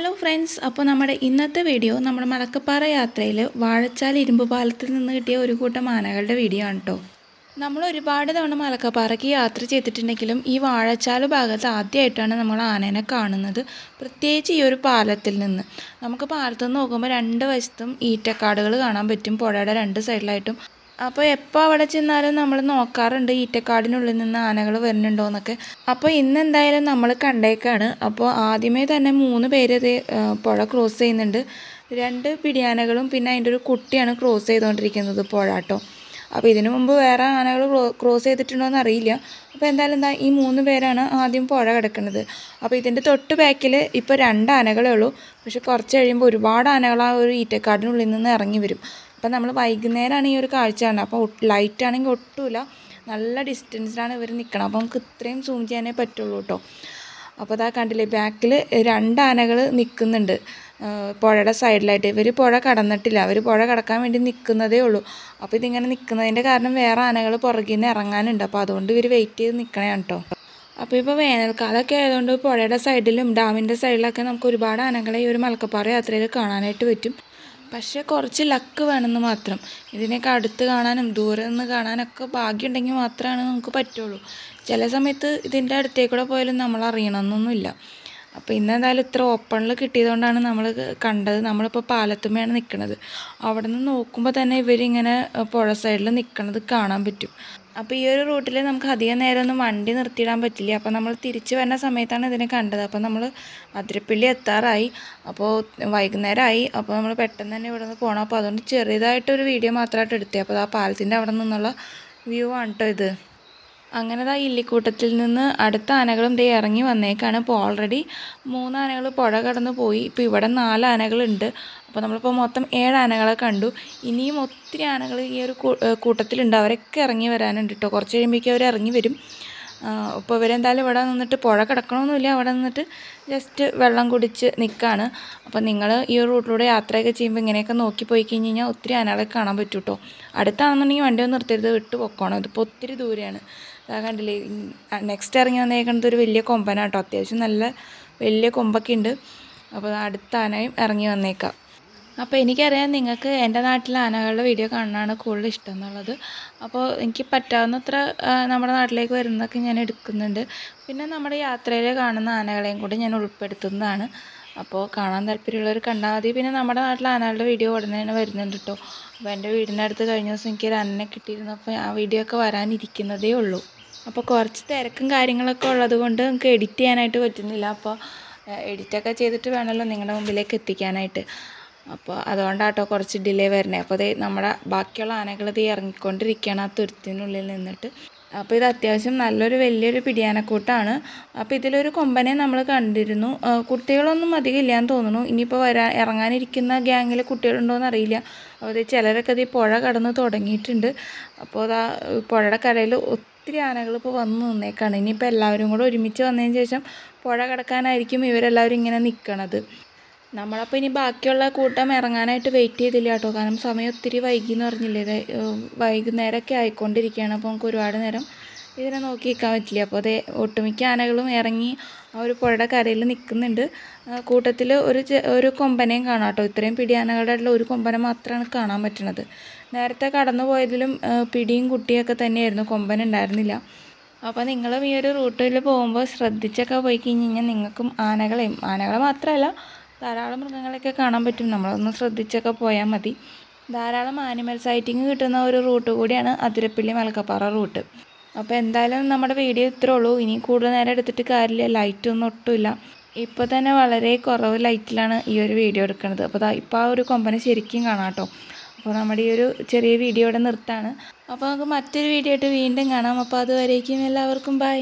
Hello friends അപ്പോൾ നമ്മുടെ ഇന്നത്തെ വീഡിയോ നമ്മുടെ മടക്കപ്പാറ യാത്രയിൽ വാഴച്ചാൽ ഇരുമ്പ് പാലത്തിൽ നിന്ന് കിട്ടിയ ഒരു കൂട്ടം ആനകളുടെ വീഡിയോ ആണ് കേട്ടോ നമ്മൾ ഒരുപാട് തവണ മലക്കപ്പാറയ്ക്ക് യാത്ര ചെയ്തിട്ടുണ്ടെങ്കിലും ഈ വാഴച്ചാൽ ഭാഗത്ത് ആദ്യമായിട്ടാണ് നമ്മൾ ആനേനെ കാണുന്നത് പ്രത്യേകിച്ച് ഈ ഒരു പാലത്തിൽ നിന്ന്. നമുക്ക് പാലത്ത് നിന്ന് നോക്കുമ്പോൾ രണ്ട് വശത്തും ഈറ്റക്കാടുകൾ കാണാൻ പറ്റും പുഴയുടെ രണ്ട് സൈഡിലായിട്ടും അപ്പോൾ എപ്പോൾ അവിടെ ചെന്നാലും നമ്മൾ നോക്കാറുണ്ട് ഈറ്റക്കാടിനുള്ളിൽ നിന്ന് ആനകൾ വരുന്നുണ്ടോ എന്നൊക്കെ. അപ്പോൾ ഇന്ന് എന്തായാലും നമ്മൾ കണ്ടേക്കാണ്. അപ്പോൾ ആദ്യമേ തന്നെ മൂന്ന് പേര് പുഴ ക്രോസ് ചെയ്യുന്നുണ്ട്. രണ്ട് പിടിയാനകളും പിന്നെ അതിന്റെ ഒരു കുട്ടിയാണ് ക്രോസ് ചെയ്തുകൊണ്ടിരിക്കുന്നത് പുഴ കേട്ടോ അപ്പോൾ ഇതിനു മുമ്പ് വേറെ ആനകൾ ക്രോസ് ചെയ്തിട്ടുണ്ടോ എന്ന് അറിയില്ല. അപ്പോൾ എന്തായാലും എന്താ ഈ മൂന്ന് പേരാണ് ആദ്യം പുഴ കിടക്കുന്നത്. അപ്പോൾ ഇതിന്റെ തൊട്ട് ബാക്കിൽ ഇപ്പോൾ രണ്ട് ആനകളേ ഉള്ളൂ. പക്ഷെ കുറച്ച് കഴിയുമ്പോൾ ഒരുപാട് ആനകൾ ആ ഒരു ഈറ്റക്കാടിനുള്ളിൽ നിന്ന് ഇറങ്ങി വരും. അപ്പം നമ്മൾ വൈകുന്നേരമാണ് ഈ ഒരു കാഴ്ച കാണുന്നത് അപ്പോൾ ലൈറ്റ് ആണെങ്കിൽ ഒട്ടുമില്ല നല്ല ഡിസ്റ്റൻസിലാണ് ഇവർ നിൽക്കണം അപ്പോൾ നമുക്ക് ഇത്രയും സൂം ചെയ്യാനേ പറ്റുള്ളൂ കേട്ടോ അപ്പോൾ അതാ കണ്ടില്ലേ ബാക്കിൽ രണ്ട് ആനകൾ നിൽക്കുന്നുണ്ട് പുഴയുടെ സൈഡിലായിട്ട് ഇവർ പുഴ കടന്നിട്ടില്ല. അവർ പുഴ കടക്കാൻ വേണ്ടി നിൽക്കുന്നതേ ഉള്ളൂ. അപ്പോൾ ഇതിങ്ങനെ നിൽക്കുന്നതിന്റെ കാരണം വേറെ ആനകൾ പുറകിൽ നിന്ന് ഇറങ്ങാനുണ്ട്. അപ്പോൾ അതുകൊണ്ട് ഇവർ വെയിറ്റ് ചെയ്ത് നിൽക്കണേ കേട്ടോ അപ്പോൾ ഇപ്പോൾ വേനൽക്കാലമൊക്കെ ആയതുകൊണ്ട് പുഴയുടെ സൈഡിലും ഡാമിന്റെ സൈഡിലൊക്കെ നമുക്ക് ഒരുപാട് ആനകളെ ഈ ഒരു മലക്കപ്പാറ യാത്രയിൽ കാണാനായിട്ട് പറ്റും. പക്ഷേ കുറച്ച് ലക്ക് വേണമെന്ന് മാത്രം. ഇതിനൊക്കെ അടുത്ത് കാണാനും ദൂരെ നിന്ന് കാണാനൊക്കെ ഭാഗ്യമുണ്ടെങ്കിൽ മാത്രമാണ് നമുക്ക് പറ്റുള്ളൂ. ചില സമയത്ത് ഇതിന്റെ അടുത്തേക്കൂടെ പോയാലും നമ്മൾ അറിയണമെന്നൊന്നുമില്ല. അപ്പോൾ ഇന്ന് എന്തായാലും ഇത്ര ഓപ്പണിൽ കിട്ടിയതുകൊണ്ടാണ് നമ്മൾ കണ്ടത്. നമ്മളിപ്പോൾ പാലത്തുമ്മയാണ് നിൽക്കുന്നത്. അവിടെ നിന്ന് നോക്കുമ്പോൾ തന്നെ ഇവരിങ്ങനെ പുഴ സൈഡിൽ നിൽക്കുന്നത് കാണാൻ പറ്റും. അപ്പോൾ ഈ ഒരു റൂട്ടിൽ നമുക്ക് അധികം നേരമൊന്നും വണ്ടി നിർത്തിയിടാൻ പറ്റില്ല. അപ്പോൾ നമ്മൾ തിരിച്ചു വരുന്ന സമയത്താണ് ഇതിനെ കണ്ടത്. അപ്പോൾ നമ്മൾ അതിരപ്പള്ളി എത്താറായി. അപ്പോൾ വൈകുന്നേരമായി അപ്പോൾ നമ്മൾ പെട്ടെന്ന് തന്നെ ഇവിടെ നിന്ന് പോകണം അപ്പോൾ അതുകൊണ്ട് ചെറിയതായിട്ടൊരു വീഡിയോ മാത്രമായിട്ട് എടുത്തേ. അപ്പോൾ ആ പാലത്തിന്റെ അവിടെ നിന്നുള്ള വ്യൂ ആണ് കേട്ടോ ഇത്. അങ്ങനെ ദാ ഇല്ലിക്കൂട്ടത്തിൽ നിന്ന് അടുത്ത ആനകളും ദേ ഇറങ്ങി വന്നേക്കാണ്. ഇപ്പോൾ ഓൾറെഡി മൂന്ന് ആനകൾ പുഴ കടന്നു പോയി. ഇപ്പോൾ ഇവിടെ നാല് ആനകളുണ്ട്. അപ്പോൾ നമ്മളിപ്പോൾ മൊത്തം ഏഴ് ആനകളെ കണ്ടു. ഇനിയും ഒത്തിരി ആനകൾ ഈ ഒരു കൂട്ടത്തിലുണ്ട്. അവരൊക്കെ ഇറങ്ങി വരാനുണ്ട് കേട്ടോ കുറച്ച് കഴിയുമ്പോഴേക്കും അവർ ഇറങ്ങി വരും. ഇപ്പോൾ ഇവരെന്തായാലും ഇവിടെ നിന്നിട്ട് പുഴ കിടക്കണമെന്നില്ല അവിടെ നിന്നിട്ട് ജസ്റ്റ് വെള്ളം കുടിച്ച് നിൽക്കുകയാണ് അപ്പോൾ നിങ്ങൾ ഈ ഒരു റൂട്ടിലൂടെ യാത്രയൊക്കെ ചെയ്യുമ്പോൾ ഇങ്ങനെയൊക്കെ നോക്കി പോയി കഴിഞ്ഞ് കഴിഞ്ഞാൽ ഒത്തിരി അനകളെ കാണാൻ പറ്റും കേട്ടോ അടുത്താണെന്നുണ്ടെങ്കിൽ വണ്ടി ഒന്ന് നിർത്തരുത് വിട്ട് പൊക്കോണം. ഇതിപ്പോൾ ഒത്തിരി ദൂരെയാണ്. കണ്ടില്ലേ നെക്സ്റ്റ് ഇറങ്ങി വന്നേക്കുന്നത് ഒരു വലിയ കൊമ്പനാട്ടോ. അത്യാവശ്യം നല്ല വലിയ കൊമ്പൊക്കെ ഉണ്ട്. അപ്പോൾ അടുത്താനായും ഇറങ്ങി വന്നേക്കാം. അപ്പോൾ എനിക്കറിയാം നിങ്ങൾക്ക് എന്റെ നാട്ടിൽ ആനകളുടെ വീഡിയോ കാണാനാണ് കൂടുതൽ ഇഷ്ടം എന്നുള്ളത്. അപ്പോൾ എനിക്ക് പറ്റാവുന്നത്ര നമ്മുടെ നാട്ടിലേക്ക് വരുന്നതൊക്കെ ഞാൻ എടുക്കുന്നുണ്ട്. പിന്നെ നമ്മുടെ യാത്രയിൽ കാണുന്ന ആനകളെയും കൂടി ഞാൻ ഉൾപ്പെടുത്തുന്നതാണ്. അപ്പോൾ കാണാൻ താല്പര്യമുള്ളവർ കണ്ടാൽ മതി. പിന്നെ നമ്മുടെ നാട്ടിലെ ആനകളുടെ വീഡിയോ ഉടനെ തന്നെ വരുന്നുണ്ട് കേട്ടോ. അപ്പോൾ എന്റെ വീടിന്റെ അടുത്ത് കഴിഞ്ഞ ദിവസം എനിക്കൊരു അന്നെ കിട്ടിയിരുന്നു അപ്പോൾ ആ വീഡിയോ ഒക്കെ വരാനിരിക്കുന്നതേ ഉള്ളൂ. അപ്പോൾ കുറച്ച് തിരക്കും കാര്യങ്ങളൊക്കെ ഉള്ളത് കൊണ്ട് നമുക്ക് എഡിറ്റ് ചെയ്യാനായിട്ട് പറ്റുന്നില്ല. അപ്പോൾ എഡിറ്റൊക്കെ ചെയ്തിട്ട് വേണമല്ലോ നിങ്ങളുടെ മുമ്പിലേക്ക് എത്തിക്കാനായിട്ട്. അപ്പോൾ അതുകൊണ്ടാട്ടോ കുറച്ച് ഡിലേ വരുന്നത് അപ്പോൾ ഇത് നമ്മുടെ ബാക്കിയുള്ള ആനകൾ ഇത് ഇറങ്ങിക്കൊണ്ടിരിക്കുകയാണ് ആ തുരുത്തിനുള്ളിൽ നിന്നിട്ട്. അപ്പോൾ ഇത് അത്യാവശ്യം നല്ലൊരു വലിയൊരു പിടിയാനക്കൂട്ടാണ്. അപ്പോൾ ഇതിലൊരു കൊമ്പനെ നമ്മൾ കണ്ടിരുന്നു. കുട്ടികളൊന്നും അധികം ഇല്ലയെന്ന് തോന്നുന്നു. ഇനിയിപ്പോൾ വരാൻ ഇറങ്ങാനിരിക്കുന്ന ഗ്യാങ്ങിൽ കുട്ടികളുണ്ടോയെന്ന് അറിയില്ല. അപ്പോൾ ചിലരൊക്കെ ഈ പുഴ കടന്ന് തുടങ്ങിയിട്ടുണ്ട്. അപ്പോൾ അതാ പുഴയുടെ കരയിൽ ഒത്തിരി ആനകൾ ഇപ്പോൾ വന്ന് നിന്നേക്കാണ്. ഇനിയിപ്പോൾ എല്ലാവരും കൂടെ ഒരുമിച്ച് വന്നതിന് ശേഷം പുഴ കടക്കാനായിരിക്കും ഇവരെല്ലാവരും ഇങ്ങനെ നിൽക്കണത് നമ്മളപ്പോൾ ഇനി ബാക്കിയുള്ള കൂട്ടം ഇറങ്ങാനായിട്ട് വെയിറ്റ് ചെയ്തില്ല കേട്ടോ. കാരണം സമയം ഒത്തിരി വൈകി എന്ന് പറഞ്ഞില്ലേ വൈകുന്നേരമൊക്കെ ആയിക്കൊണ്ടിരിക്കുകയാണ്. അപ്പോൾ നമുക്ക് ഒരുപാട് നേരം ഇതിനെ നോക്കി നിൽക്കാൻ പറ്റില്ല. അപ്പോൾ അതേ ഒട്ടുമിക്ക ആനകളും ഇറങ്ങി ആ ഒരു പുഴയുടെ കരയിൽ നിൽക്കുന്നുണ്ട്. കൂട്ടത്തിൽ ഒരു ഒരു കൊമ്പനയും കാണാം കേട്ടോ. ഇത്രയും പിടി ആനകളുടെ ഒരു കൊമ്പനെ മാത്രമാണ് കാണാൻ പറ്റുന്നത് നേരത്തെ കടന്നു പോയതിലും പിടിയും കുട്ടിയൊക്കെ തന്നെയായിരുന്നു. കൊമ്പൻ ഉണ്ടായിരുന്നില്ല. അപ്പോൾ നിങ്ങളും ഈ ഒരു റൂട്ടിൽ പോകുമ്പോൾ ശ്രദ്ധിച്ചൊക്കെ പോയി കഴിഞ്ഞ് കഴിഞ്ഞാൽ നിങ്ങൾക്കും ആനകളെയും ആനകളെ മാത്രമല്ല ധാരാളം മൃഗങ്ങളെയൊക്കെ കാണാൻ പറ്റും. നമ്മളൊന്ന് ശ്രദ്ധിച്ചൊക്കെ പോയാൽ മതി. ധാരാളം ആനിമൽ സൈറ്റിങ് കിട്ടുന്ന ഒരു റൂട്ട് കൂടിയാണ് അതിരപ്പള്ളി മലക്കപ്പാറ റൂട്ട് അപ്പോൾ എന്തായാലും നമ്മുടെ വീഡിയോ ഇത്രേ ഉള്ളൂ. ഇനി കൂടുതൽ നേരം എടുത്തിട്ട് കാര്യമില്ല. ലൈറ്റൊന്നും ഒട്ടുമില്ല. ഇപ്പോൾ തന്നെ വളരെ കുറവ് ലൈറ്റിലാണ് ഈ ഒരു വീഡിയോ എടുക്കുന്നത്. അപ്പോൾ ഇപ്പോൾ ആ ഒരു കൊമ്പനെ ശരിക്കും കാണാം അപ്പോൾ നമ്മുടെ ഈ ഒരു ചെറിയ വീഡിയോ ഇവിടെ നിർത്താണ്. അപ്പോൾ നമുക്ക് മറ്റൊരു വീഡിയോ ആയിട്ട് വീണ്ടും കാണാം. അപ്പോൾ അതുവരേക്കും എല്ലാവർക്കും ബൈ